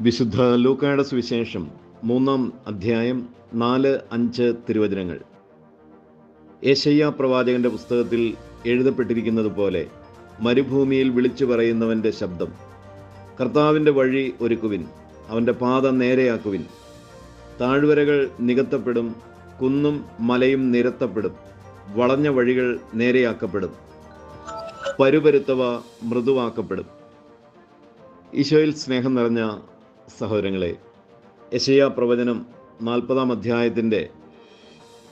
വിശുദ്ധ ലൂക്കായുടെ സുവിശേഷം മൂന്നാം അധ്യായം നാല് അഞ്ച് തിരുവചനങ്ങൾ. ഏശയ്യ പ്രവാചകന്റെ പുസ്തകത്തിൽ എഴുതപ്പെട്ടിരിക്കുന്നത് പോലെ മരുഭൂമിയിൽ വിളിച്ചു പറയുന്നവന്റെ ശബ്ദം കർത്താവിന്റെ വഴി ഒരുക്കുവിൻ അവന്റെ പാത നേരെയാക്കുവിൻ. താഴ്വരകൾ നികത്തപ്പെടും കുന്നും മലയും നിരത്തപ്പെടും വളഞ്ഞ വഴികൾ നേരെയാക്കപ്പെടും പരുപരുത്തവ മൃദുവാക്കപ്പെടും. ഈശോയിൽ സ്നേഹം നിറഞ്ഞ സഹോദരങ്ങളെ യശയ പ്രവചനം നാൽപ്പതാം അധ്യായത്തിന്റെ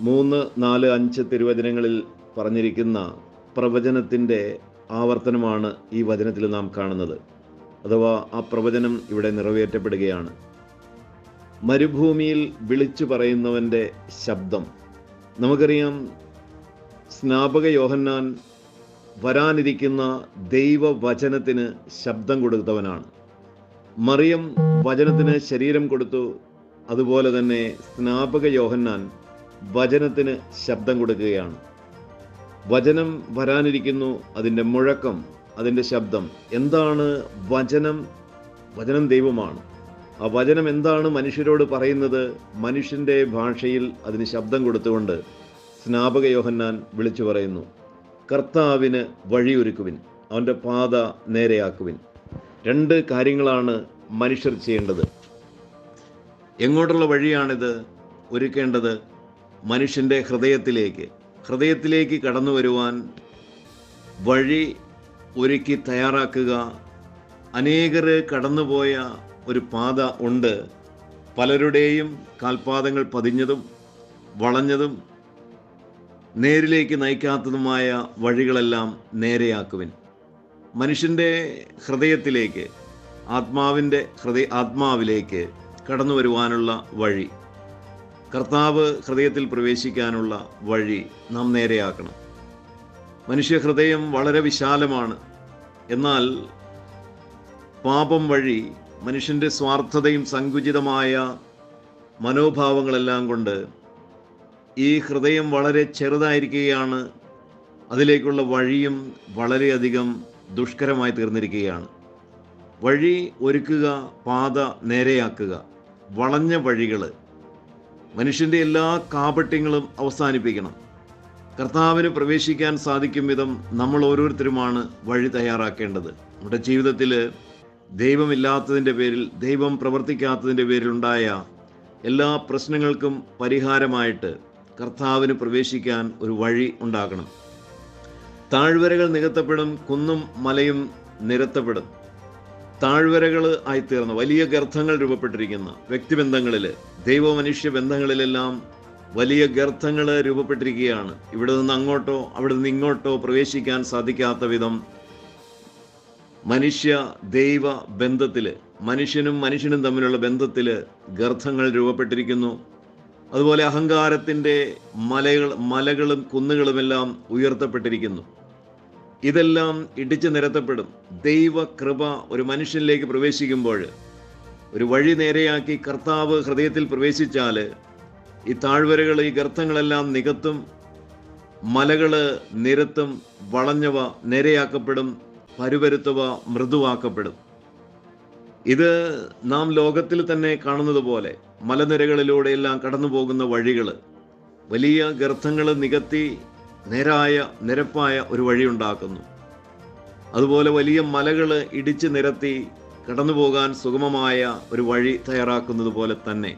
മൂന്ന് നാല് അഞ്ച് തിരുവചനങ്ങളിൽ പറഞ്ഞിരിക്കുന്ന പ്രവചനത്തിന്റെ ആവർത്തനമാണ് ഈ വചനത്തിൽ നാം കാണുന്നത്. അഥവാ ആ പ്രവചനം ഇവിടെ നിറവേറ്റപ്പെടുകയാണ്. മരുഭൂമിയിൽ വിളിച്ചു പറയുന്നവന്റെ ശബ്ദം. നമുക്കറിയാം സ്നാപക യോഹന്നാൻ വരാനിരിക്കുന്ന ദൈവവചനത്തിന് ശബ്ദം കൊടുത്തവനാണ്. മറിയം വചനത്തിന് ശരീരം കൊടുത്തു. അതുപോലെ തന്നെ സ്നാപക യോഹന്നാൻ വചനത്തിന് ശബ്ദം കൊടുക്കുകയാണ്. വചനം വരാനിരിക്കുന്നു അതിന്റെ മുഴക്കം അതിന്റെ ശബ്ദം. എന്താണ് വചനം? വചനം ദൈവമാണ്. ആ വചനം എന്താണ് മനുഷ്യരോട് പറയുന്നത്? മനുഷ്യന്റെ ഭാഷയിൽ അതിന് ശബ്ദം കൊടുത്തുകൊണ്ട് സ്നാപക യോഹന്നാൻ വിളിച്ചു പറയുന്നു കർത്താവിന് വഴിയൊരുക്കുവിൻ അവന്റെ പാത നേരെയാക്കുവിൻ. രണ്ട് കാര്യങ്ങളാണ് മനുഷ്യർ ചെയ്യേണ്ടത്. എങ്ങോട്ടുള്ള വഴിയാണിത് ഒരുക്കേണ്ടത്? മനുഷ്യന്റെ ഹൃദയത്തിലേക്ക്. ഹൃദയത്തിലേക്ക് കടന്നു വരുവാൻ വഴി ഒരുക്കി തയ്യാറാക്കുക. അനേകർ കടന്നുപോയ ഒരു പാത ഉണ്ട്. പലരുടെയും കാൽപാദങ്ങൾ പതിഞ്ഞതും വളഞ്ഞതും നേരിലേക്ക് നയിക്കാത്തതുമായ വഴികളെല്ലാം നേരെയാക്കുവിൻ. മനുഷ്യന്റെ ഹൃദയത്തിലേക്ക് ആത്മാവിന്റെ ഹൃദയ ആത്മാവിലേക്ക് കടന്നു വരുവാനുള്ള വഴി കർത്താവ് ഹൃദയത്തിൽ പ്രവേശിക്കാനുള്ള വഴി നാം നേരെയാക്കണം. മനുഷ്യ ഹൃദയം വളരെ വിശാലമാണ്. എന്നാൽ പാപം വഴി മനുഷ്യന്റെ സ്വാർത്ഥതയും സങ്കുചിതമായ മനോഭാവങ്ങളെല്ലാം കൊണ്ട് ഈ ഹൃദയം വളരെ ചെറുതായിരിക്കുകയാണ്. അതിലേക്കുള്ള വഴിയും വളരെയധികം ദുഷ്കരമായി തീർന്നിരിക്കുകയാണ്. വഴി ഒരുക്കുക പാത നേരെയാക്കുക വളഞ്ഞ വഴികൾ മനുഷ്യന്റെ എല്ലാ കാപട്യങ്ങളും അവസാനിപ്പിക്കണം. കർത്താവിന് പ്രവേശിക്കാൻ സാധിക്കും വിധം നമ്മൾ ഓരോരുത്തരുമാണ് വഴി തയ്യാറാക്കേണ്ടത്. നമ്മുടെ ജീവിതത്തിൽ ദൈവമില്ലാത്തതിന്റെ പേരിൽ ദൈവം പ്രവർത്തിക്കാത്തതിന്റെ പേരിലുണ്ടായ എല്ലാ പ്രശ്നങ്ങൾക്കും പരിഹാരമായിട്ട് കർത്താവിന് പ്രവേശിക്കാൻ ഒരു വഴി ഉണ്ടാക്കണം താഴ്വരകൾ നികത്തപ്പെടും കുന്നും മലയും നിരത്തപ്പെടും. താഴ്വരകൾ ആയിത്തീർന്ന. വലിയ ഗർത്തങ്ങൾ രൂപപ്പെട്ടിരിക്കുന്ന. വ്യക്തിബന്ധങ്ങളിൽ ദൈവ മനുഷ്യ ബന്ധങ്ങളിലെല്ലാം വലിയ ഗർത്തങ്ങൾ രൂപപ്പെട്ടിരിക്കുകയാണ്. ഇവിടെ നിന്ന് അങ്ങോട്ടോ അവിടെ നിന്ന് ഇങ്ങോട്ടോ പ്രവേശിക്കാൻ സാധിക്കാത്ത വിധം മനുഷ്യ ദൈവ ബന്ധത്തിൽ മനുഷ്യനും മനുഷ്യനും തമ്മിലുള്ള ബന്ധത്തിൽ ഗർത്തങ്ങൾ രൂപപ്പെട്ടിരിക്കുന്നു. അതുപോലെ അഹങ്കാരത്തിന്റെ മലകൾ മലകളും കുന്നുകളുമെല്ലാം ഉയർത്തപ്പെട്ടിരിക്കുന്നു. ഇതെല്ലാം ഇടിച്ചു നിരത്തപ്പെടും. ദൈവകൃപ ഒരു മനുഷ്യനിലേക്ക് പ്രവേശിക്കുമ്പോൾ ഒരു വഴി നേരെയാക്കി കർത്താവ് ഹൃദയത്തിൽ പ്രവേശിച്ചാൽ ഈ താഴ്വരകൾ ഈ ഗർത്തങ്ങളെല്ലാം നികത്തും മലകൾ നിരത്തും വളഞ്ഞവ നേരെയാക്കപ്പെടും പരുവരുത്തവ മൃദുവാക്കപ്പെടും. ഇത് നാം ലോകത്തിൽ തന്നെ കാണുന്നത് പോലെ മലനിരകളിലൂടെയെല്ലാം കടന്നു പോകുന്ന വഴികൾ വലിയ ഗർത്തങ്ങൾ നികത്തി നേരായ നിരപ്പായ ഒരു വഴി ഉണ്ടാക്കുന്നു. അതുപോലെ വലിയ മലകൾ ഇടിച്ച് നിരത്തി കടന്നു പോകാൻ സുഗമമായ ഒരു വഴി തയ്യാറാക്കുന്നത് പോലെ തന്നെ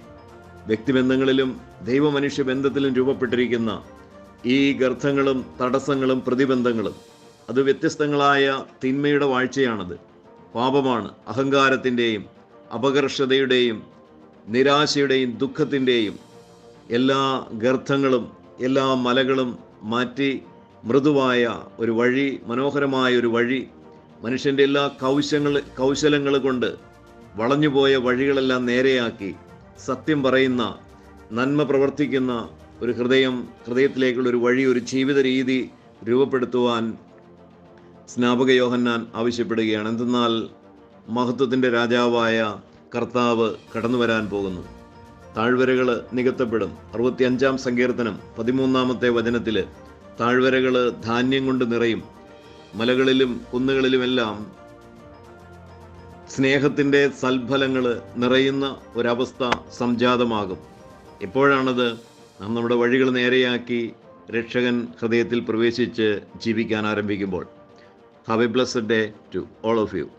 വ്യക്തിബന്ധങ്ങളിലും ദൈവമനുഷ്യ ബന്ധത്തിലും രൂപപ്പെട്ടിരിക്കുന്ന ഈ ഗർത്തങ്ങളും തടസ്സങ്ങളും പ്രതിബന്ധങ്ങളും അത് വ്യത്യസ്തങ്ങളായ തിന്മയുടെ വാഴ്ചയാണത്. പാപമാണ്. അഹങ്കാരത്തിന്റെയും അപകർഷതയുടെയും നിരാശയുടെയും ദുഃഖത്തിന്റെയും എല്ലാ ഗർത്തങ്ങളും എല്ലാ മലകളും മാറ്റി മൃദുവായ ഒരു വഴി മനോഹരമായ ഒരു വഴി മനുഷ്യന്റെ എല്ലാ കൗശങ്ങൾ കൗശലങ്ങൾ കൊണ്ട് വളഞ്ഞുപോയ വഴികളെല്ലാം നേരെയാക്കി സത്യം പറയുന്ന നന്മ പ്രവർത്തിക്കുന്ന ഒരു ഹൃദയം ഹൃദയത്തിലേക്കുള്ള ഒരു വഴി ഒരു ജീവിത രീതി രൂപപ്പെടുത്തുവാൻ സ്നാപക യോഹന്നാൻ ആവശ്യപ്പെടുകയാണ്. എന്തെന്നാൽ മഹത്വത്തിന്റെ രാജാവായ കർത്താവ് കടന്നു വരാൻ പോകുന്നു. താഴ്വരകൾ നികത്തപ്പെടും. അറുപത്തിയഞ്ചാം സങ്കീർത്തനം പതിമൂന്നാമത്തെ വചനത്തിൽ താഴ്വരകൾ ധാന്യം കൊണ്ട് നിറയും. മലകളിലും കുന്നുകളിലുമെല്ലാം സ്നേഹത്തിന്റെ സൽഫലങ്ങൾ നിറയുന്ന ഒരവസ്ഥ സംജാതമാകും. എപ്പോഴാണത് നാം നമ്മുടെ വഴികൾ നേരെയാക്കി രക്ഷകൻ ഹൃദയത്തിൽ പ്രവേശിച്ച് ജീവിക്കാൻ ആരംഭിക്കുമ്പോൾ? Have a blessed day to all of you.